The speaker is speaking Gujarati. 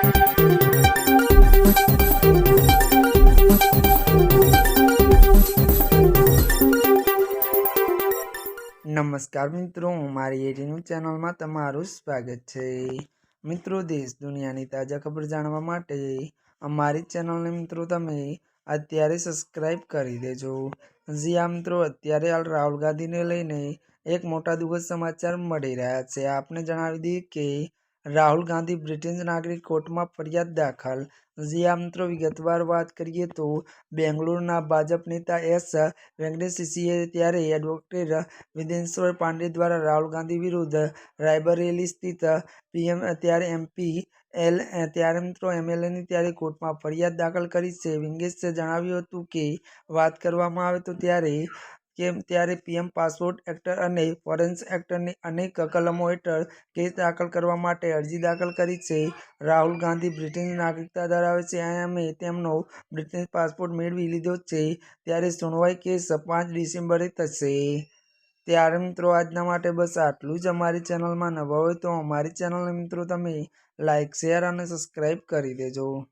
નમસ્કાર મિત્રો, હું મારી એટીનું ચેનલમાં તમારું સ્વાગત છે. મિત્રો, દેશ દુનિયાની તાજા ખબર જાણવા માટે અમારી ચેનલને મિત્રો તમે અત્યારે સબસ્ક્રાઈબ કરી દેજો. જી આ મિત્રો, અત્યારે હાલ રાહુલ ગાંધીને લઈને એક મોટા દુઃખદ સમાચાર મળી રહ્યા છે. આપને જણાવી દઈએ કે રાહુલ ગાંધી બ્રિટિશ નાગરિક કોર્ટમાં ફરિયાદ દાખલ. જી મિત્રો, વિગતવાર વાત કરીએ તો બેંગલુરુના ભાજપ નેતા એસ વેંકટેશીએ ત્યારે એડવોકેટ વિદેશ્વર પાંડે દ્વારા રાહુલ ગાંધી વિરુદ્ધ રાયબરેલી સ્થિત પીએમ ત્યારે એમપી એલ ત્યારે મિત્રો એમએલએની ત્યારે કોર્ટમાં ફરિયાદ દાખલ કરી છે. વિંગેશે જણાવ્યું હતું કે વાત કરવામાં આવે તો ત્યારે કે ત્યારે પીએમ પાસપોર્ટ એક્ટ અને ફોરેન્સ એક્ટની અનેક કલમો હેઠળ કેસ દાખલ કરવા માટે અરજી દાખલ કરી છે. રાહુલ ગાંધી બ્રિટિશ નાગરિકતા ધરાવે છે. અને તેમનો બ્રિટિશ પાસપોર્ટ મેળવી લીધો છે. ત્યારે સુનવાઈ કેસ પાંચ ડિસેમ્બરે થશે. ત્યારે મિત્રો, આજના માટે બસ આટલું જ. અમારી ચેનલમાં નવા હોય તો અમારી ચેનલને મિત્રો, તમે લાઇક શેર અને સબસ્ક્રાઈબ કરી દેજો.